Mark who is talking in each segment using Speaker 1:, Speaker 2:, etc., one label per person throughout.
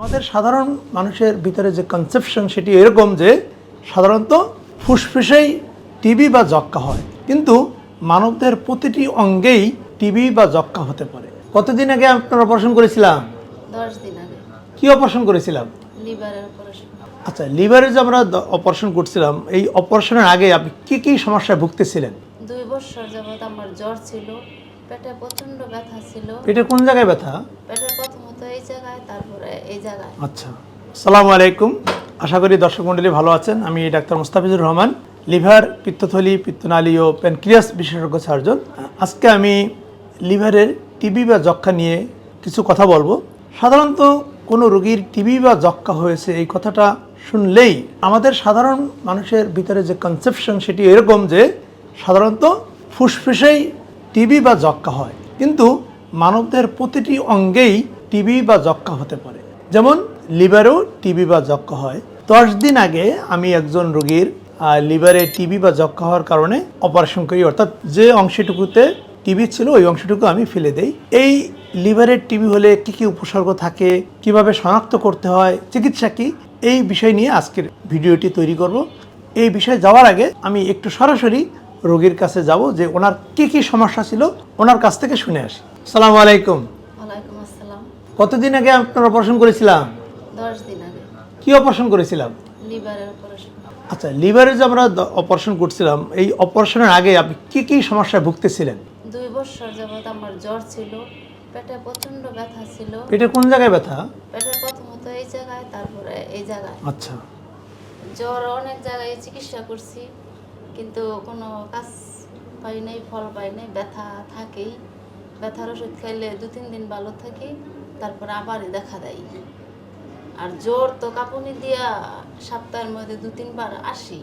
Speaker 1: আমাদের সাধারণ মানুষের ভিতরে যে কনসেপশন সেটি এরকম যে সাধারণত ফুসফুসেই টিবি বা যক্কা হয়। কিন্তু মানবদের প্রতিটি অঙ্গেই টিবি বা যক্কা হতে পারে। কতদিন আগে আপনার অপারেশন করেছিলাম? কি অপারেশন করেছিলাম? আচ্ছা লিভারে যে আমরা অপারেশন করছিলাম এই অপারেশনের আগে আপনি কি কি সমস্যায় ভুগতেছিলেন?
Speaker 2: দুই বছর যাবত আমার জ্বর ছিল পেটে প্রচণ্ড ব্যথা ছিল।
Speaker 1: পেটের কোন জায়গায় ব্যথা?
Speaker 2: পেটে জায়গায়
Speaker 1: আচ্ছা। সালামু আলাইকুম। আশা করি দর্শক মণ্ডলী ভালো আছেন। আমি ডাক্তার মুস্তাফিজুর রহমান, লিভার, পিত্তথলি, পিত্তনালী ও প্যানক্রিয়াস বিশেষজ্ঞ সার্জন। আজকে আমি লিভারের টিবি বা যক্ষা নিয়ে কিছু কথা বলব। সাধারণত কোনো রোগীর টিবি বা যক্ষা হয়েছে এই কথাটা শুনলেই আমাদের সাধারণ মানুষের ভিতরে যে কনসেপশন সেটি এরকম যে সাধারণত ফুসফুসেই টিবি বা যক্ষা হয়। কিন্তু মানবদের প্রতিটি অঙ্গেই টিবি বা যক্ষা হতে পারে। যেমন লিভারেও টিবি বা যক্ষা হয়। দশ দিন আগে আমি একজন রোগীর লিভারে টিবি বা যক্ষা হওয়ার কারণে অপারেশন করি। অর্থাৎ যে অংশটুকুতে টিবি ছিল, ওই অংশটুকু আমি ফেলে দেই। এই লিভারের টিবি হলে কি কি উপসর্গ থাকে, কীভাবে শনাক্ত করতে হয়, চিকিৎসা কি, এই বিষয় নিয়ে আজকের ভিডিওটি তৈরি করব। এই বিষয়ে যাওয়ার আগে আমি একটু সরাসরি রোগীর কাছে যাব যে ওনার কি কি সমস্যা ছিল, ওনার কাছ থেকে শুনে আসি। সালাম আলাইকুম। কতদিন আগে আপনার অপারেশন করেছিলাম?
Speaker 2: দশ দিন আগে।
Speaker 1: কি অপারেশন করেছিলাম?
Speaker 2: লিভারের অপারেশন
Speaker 1: আচ্ছা লিভারে যে আমরা অপারেশন করছিলাম এই অপারেশনের আগে আপনি কি কি সমস্যায় ভুগতেছিলেন?
Speaker 2: দুই বছর যাবত আমার জ্বর ছিল পেটে প্রচণ্ড ব্যথা ছিল।
Speaker 1: পেটের কোন জায়গায় ব্যথা?
Speaker 2: পেটে প্রথমত এই জায়গায় তারপরে এই জায়গায়।
Speaker 1: আচ্ছা।
Speaker 2: জ্বর অনেক জায়গায় চিকিৎসা করছি কিন্তু কোনো কাজ পাই নাই ফল পাই নাই ব্যথা থাকেই। ব্যথার ওষুধ খাইলে দু তিন দিন ভালো থাকি তারপর আবারই দেখা দেয়। আর জ্বর তো কাঁপুনি দিয়া সপ্তাহের মধ্যে দু তিনবার আসি।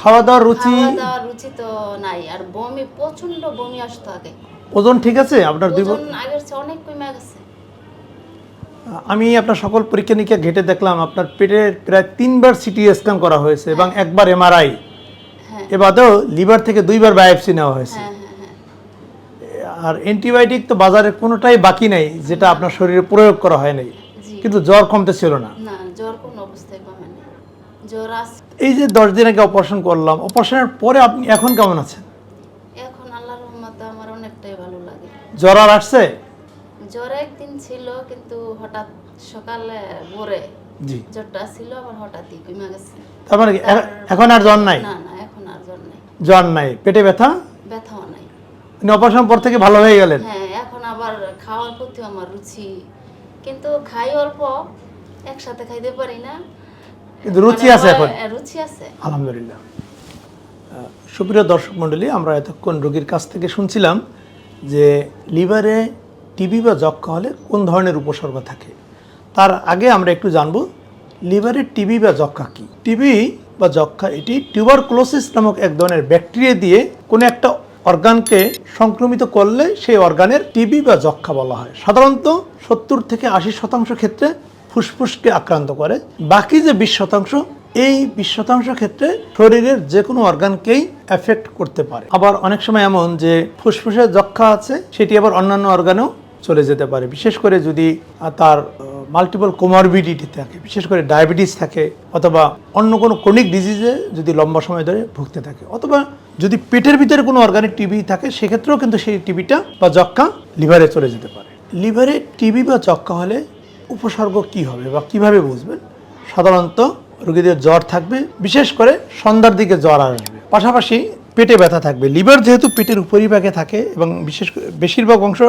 Speaker 1: খাওয়া দাওয়ার রুচি?
Speaker 2: খাওয়া দাওয়ার রুচি তো নাই। আর বমি প্রচণ্ড বমি আসতো আগে।
Speaker 1: ওজন ঠিক আছে আপনার দুই
Speaker 2: ওজন আগের চেয়ে অনেক কমে গেছে।
Speaker 1: আমি আপনার সকল পরীক্ষা নিরীক্ষা ঘেটে দেখলাম আপনার পেটের প্রায় তিনবার সিটি স্ক্যান করা হয়েছে এবং একবার এমআরআই
Speaker 2: হ্যাঁ।
Speaker 1: এ বাদেও লিভার থেকে দুইবার বায়োপসি নেওয়া হয়েছে।
Speaker 2: হ্যাঁ হ্যাঁ হ্যাঁ।
Speaker 1: আর অ্যান্টিবায়োটিক তো বাজারে কোনোটাই বাকি নেই যেটা আপনার শরীরে প্রয়োগ করা হয় নাই। কিন্তু জ্বর কমতে ছিল না।
Speaker 2: না জ্বর কোনো অবস্থায় কমে না জ্বর
Speaker 1: এই যে দশ দিন আগে অপারেশন করলাম অপারেশনের পরে আপনি এখন কেমন আছেন?
Speaker 2: এখন আল্লাহর রহমতে আমার অনেকটাই ভালো লাগে।
Speaker 1: জ্বর আর আসছে?
Speaker 2: জ্বর একদিন ছিল কিন্তু হঠাৎ সকালে ভোরে
Speaker 1: জি।
Speaker 2: জ্বরটা ছিল আবার হঠাৎই কমে গেছে।
Speaker 1: তার মানে এখন আর জ্বর নাই?
Speaker 2: না না এখন আর জ্বর নেই।
Speaker 1: জ্বর নাই। পেটে ব্যথা?
Speaker 2: নাই
Speaker 1: আপনি অপারেশন পর থেকে ভালো হয়ে গেলেন?
Speaker 2: হ্যাঁ এখন আবার খাওয়ার প্রতি আমার রুচি। কিন্তু খাই অল্প একসাথে খাইতে পারি না।
Speaker 1: কিন্তু রুচি
Speaker 2: মানে
Speaker 1: আছে এখন?
Speaker 2: রুচি আছে।
Speaker 1: আলহামদুলিল্লাহ। সুপ্রিয় দর্শক মণ্ডলী আমরা এতক্ষণ রোগীর কাছ থেকে শুনছিলাম যে লিভারে টিবি বা যক্ষা হলে কোন ধরনের উপসর্গ থাকে? তার আগে আমরা একটু জানব লিভারে টিবি বা যক্ষা কি? টিবি বা যক্ষা এটি টিউবারক্লোসিস নামক এক ধরনের ব্যাকটেরিয়া দিয়ে কোনো একটা অর্গানকে সংক্রমিত করলে সেই অর্গানের টিবি বা যক্ষা বলা হয়। সাধারণত সত্তর থেকে আশি শতাংশ ক্ষেত্রে ফুসফুসকে আক্রান্ত করে। বাকি যে বিশ শতাংশ, এই বিশ শতাংশ ক্ষেত্রে শরীরের যে কোনো অর্গানকেই এফেক্ট করতে পারে। আবার অনেক সময় এমন যে ফুসফুসে যক্ষা আছে, সেটি আবার অন্যান্য অর্গানেও চলে যেতে পারে। বিশেষ করে যদি তার মাল্টিপল কোমরবিডিটি থাকে, বিশেষ করে ডায়াবেটিস থাকে, অথবা অন্য কোনো ক্রনিক ডিজিজে যদি লম্বা সময় ধরে ভুগতে থাকে, অথবা যদি পেটের ভিতরে কোনো অর্গানিক টিবি থাকে, সেক্ষেত্রেও কিন্তু সেই টিবিটা বা যক্ষা লিভারে চলে যেতে পারে। লিভারে টিবি বা যক্ষা হলে উপসর্গ কি হবে বা কীভাবে বুঝবেন? সাধারণত রোগীদের জ্বর থাকবে, বিশেষ করে সন্ধ্যার দিকে জ্বর আসবে। পাশাপাশি পেটে ব্যথা থাকবে। লিভার যেহেতু পেটের উপরিভাগে থাকে এবং বিশেষ বেশিরভাগ অংশ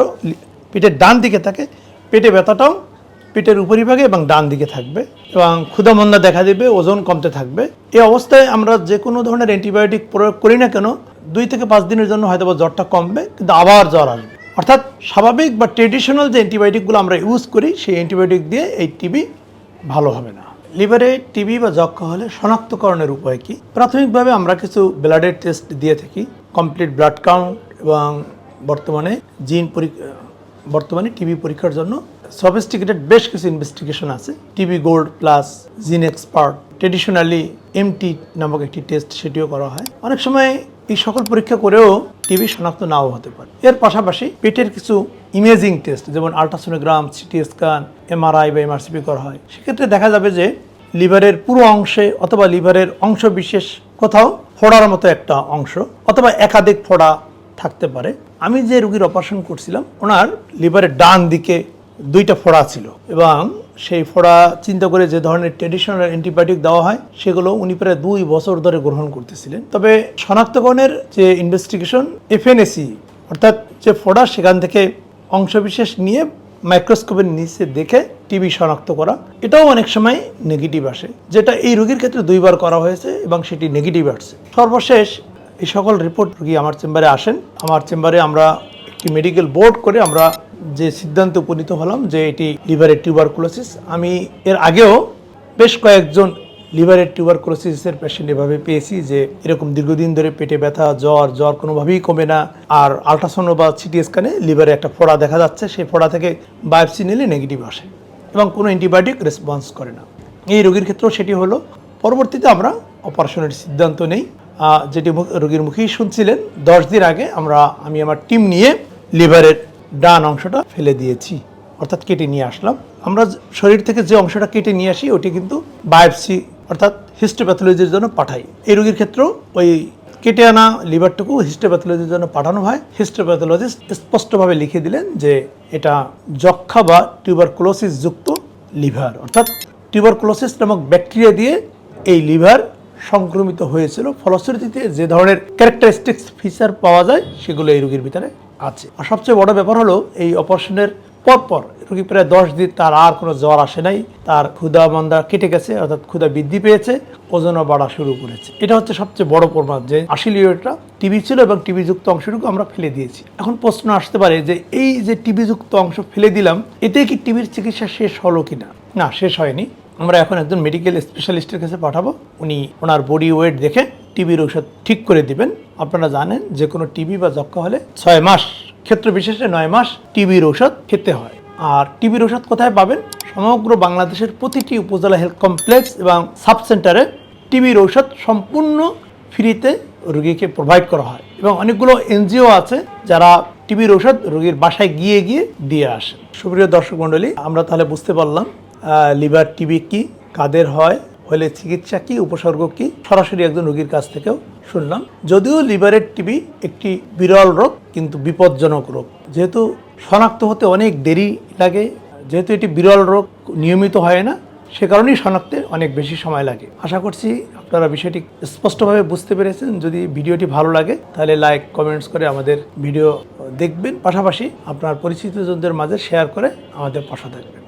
Speaker 1: পেটের ডান দিকে থাকে, পেটে ব্যথাটাও পেটের উপরিভাগে এবং ডান দিকে থাকবে এবং ক্ষুধামন্দা দেখা দেবে, ওজন কমতে থাকবে। এই অবস্থায় আমরা যে কোনো ধরনের অ্যান্টিবায়োটিক প্রয়োগ করি না কেন, দুই থেকে পাঁচ দিনের জন্য হয়তো বা জ্বরটা কমবে, কিন্তু আবার জ্বর আসবে। অর্থাৎ স্বাভাবিক বা ট্রেডিশনাল যে অ্যান্টিবায়োটিকগুলো আমরা ইউজ করি, সেই অ্যান্টিবায়োটিক দিয়ে এই টিবি ভালো হবে না। লিভারে টিবি বা যক্ষা হলে শনাক্তকরণের উপায় কি? প্রাথমিকভাবে আমরা কিছু ব্লাডের টেস্ট দিয়ে থাকি। কমপ্লিট ব্লাড কাউন্ট এবং বর্তমানে জিন পরীক্ষা বর্তমানে টিবি পরীক্ষার জন্য সফিস্টিকেটেড বেশ কিছু ইনভেস্টিগেশন আছে। TB gold plus gene expert traditionally MT নামক একটি টেস্ট সেটিও করা হয়। অনেক সময় এই সকল পরীক্ষা করেও টিবি শনাক্ত নাও হতে পারে। এর পাশাপাশি পেটের কিছু ইমেজিং টেস্ট যেমন আলট্রাসোনোগ্রাম সিটি স্ক্যান এমআরআই বা এমআরসিপি করা হয়। সেক্ষেত্রে দেখা যাবে যে লিভারের পুরো অংশে অথবা লিভারের অংশ বিশেষ কোথাও ফোড়ার মতো একটা অংশ, অথবা একাধিক ফোড়া থাকতে পারে। আমি যে রুগীর অপারেশন করছিলাম, ওনার লিভারের ডান দিকে দুইটা ফোড়া ছিল এবং সেই ফোড়া চিন্তা করে যে ধরনের ট্রেডিশনাল অ্যান্টিবায়োটিক দেওয়া হয়, সেগুলো উনি প্রায় দুই বছর ধরে গ্রহণ করতেছিলেন। তবে শনাক্তকরণের যে ইনভেস্টিগেশন এফএনএসি অর্থাৎ যে ফোড়া, সেখান থেকে অংশবিশেষ নিয়ে মাইক্রোস্কোপের নিচে দেখে টিবি শনাক্ত করা, এটাও অনেক সময় নেগেটিভ আসে, যেটা এই রোগীর ক্ষেত্রে দুইবার করা হয়েছে এবং সেটি নেগেটিভ আসছে। সর্বশেষ এই সকল রিপোর্ট রোগী আমার চেম্বারে আসেন। আমার চেম্বারে আমরা একটি মেডিকেল বোর্ড করে আমরা যে সিদ্ধান্তে উপনীত হলাম যে এটি লিভারের টিউবারকুলোসিস আমি এর আগেও বেশ কয়েকজন লিভারের টিউবারকুলোসিসের পেশেন্ট এভাবে পেয়েছি যে এরকম দীর্ঘদিন ধরে পেটে ব্যথা, জ্বর জ্বর কোনোভাবেই কমে না। আর আল্ট্রাসাউন্ড বা সিটি স্ক্যানে লিভারে একটা ফোড়া দেখা যাচ্ছে, সেই ফোড়া থেকে বায়োপসি নিলে নেগেটিভ আসে এবং কোনো অ্যান্টিবায়োটিক রেসপন্স করে না। এই রোগীর ক্ষেত্রেও সেটি হলো। পরবর্তীতে আমরা অপারেশনের সিদ্ধান্ত নেই। যেটি রোগীর মুখেই শুনছিলেন, দশ দিন আগে আমরা, আমি আমার টিম নিয়ে লিভারের ডান অংশটা ফেলে দিয়েছি, অর্থাৎ কেটে নিয়ে আসলাম। আমরা শরীর থেকে যে অংশটা কেটে নিয়ে আসি, ওটি কিন্তু বায়োপসি, অর্থাৎ হিস্টোপ্যাথোলজির জন্য পাঠাই। এই রোগীর ক্ষেত্রেও ওই কেটে আনা লিভারটুকু হিস্টোপ্যাথোলজির জন্য পাঠানো হয়। হিস্টোপ্যাথোলজিস্ট স্পষ্টভাবে লিখে দিলেন যে এটা যক্ষা বা টিউবারকুলোসিস যুক্ত লিভার, অর্থাৎ টিউবারকুলোসিস নামক ব্যাকটেরিয়া দিয়ে এই লিভার সংক্রমিত হয়েছিল। ফলশ্রুতিতে যে ধরনের ক্যারেক্টারিস্টিক্স ফিচার পাওয়া যায়, সেগুলো এই রোগীর ভিতরে আছে। আর সবচেয়ে বড় ব্যাপার হলো, এই অপারেশনের পরপর রোগী প্রায় দশ দিন তার আর কোনো জ্বর আসে নাই। তার ক্ষুধা মন্দা কেটে গেছে, অর্থাৎ ক্ষুধা বৃদ্ধি পেয়েছে, ওজনও বাড়া শুরু করেছে। এটা হচ্ছে সবচেয়ে বড় প্রমাণ যে আসিলিওটা টিবি ছিল এবং টিবি যুক্ত অংশটুকু আমরা ফেলে দিয়েছি। এখন প্রশ্ন আসতে পারে যে এই যে টিবি যুক্ত অংশ ফেলে দিলাম, এতে কি টিবির চিকিৎসা শেষ হলো কিনা? না, শেষ হয়নি। আমরা এখন একজন মেডিকেল স্পেশালিস্টের কাছে পাঠাবো। উনি ওনার বডি ওয়েট দেখে টিবির ঔষধ ঠিক করে দিবেন। আপনারা জানেন যে কোনো টিবি বা যক্ষা হলে ছয় মাস ক্ষেত্র বিশেষে নয় মাস টিবির ঔষধ খেতে হয়। আর টিবির ঔষধ কোথায় পাবেন? সমগ্র বাংলাদেশের প্রতিটি উপজেলা হেলথ কমপ্লেক্স এবং সাব সেন্টারে টিবির ঔষধ সম্পূর্ণ ফ্রিতে রোগীকে প্রোভাইড করা হয়। এবং অনেকগুলো এনজিও আছে যারা টিবির ঔষধ রোগীর বাসায় গিয়ে গিয়ে দিয়ে আসে। সুপ্রিয় দর্শক মণ্ডলী, আমরা তাহলে বুঝতে পারলাম লিভার টিবি কি? কাদের হয়? হলে চিকিৎসা কি? উপসর্গ কি? সরাসরি একজন রোগীর কাছ থেকেও শুনলাম। যদিও লিভারের টিবি একটি বিরল রোগ, কিন্তু বিপজ্জনক রোগ। যেহেতু শনাক্ত হতে অনেক দেরি লাগে, যেহেতু এটি বিরল রোগ, নিয়মিত হয় না, সে কারণেই শনাক্তে অনেক বেশি সময় লাগে। আশা করছি আপনারা বিষয়টি স্পষ্টভাবে বুঝতে পেরেছেন। যদি ভিডিওটি ভালো লাগে, তাহলে লাইক কমেন্টস করে আমাদের ভিডিও দেখবেন। পাশাপাশি আপনার পরিচিতজনদের মাঝে শেয়ার করে আমাদের পাশে থাকবেন।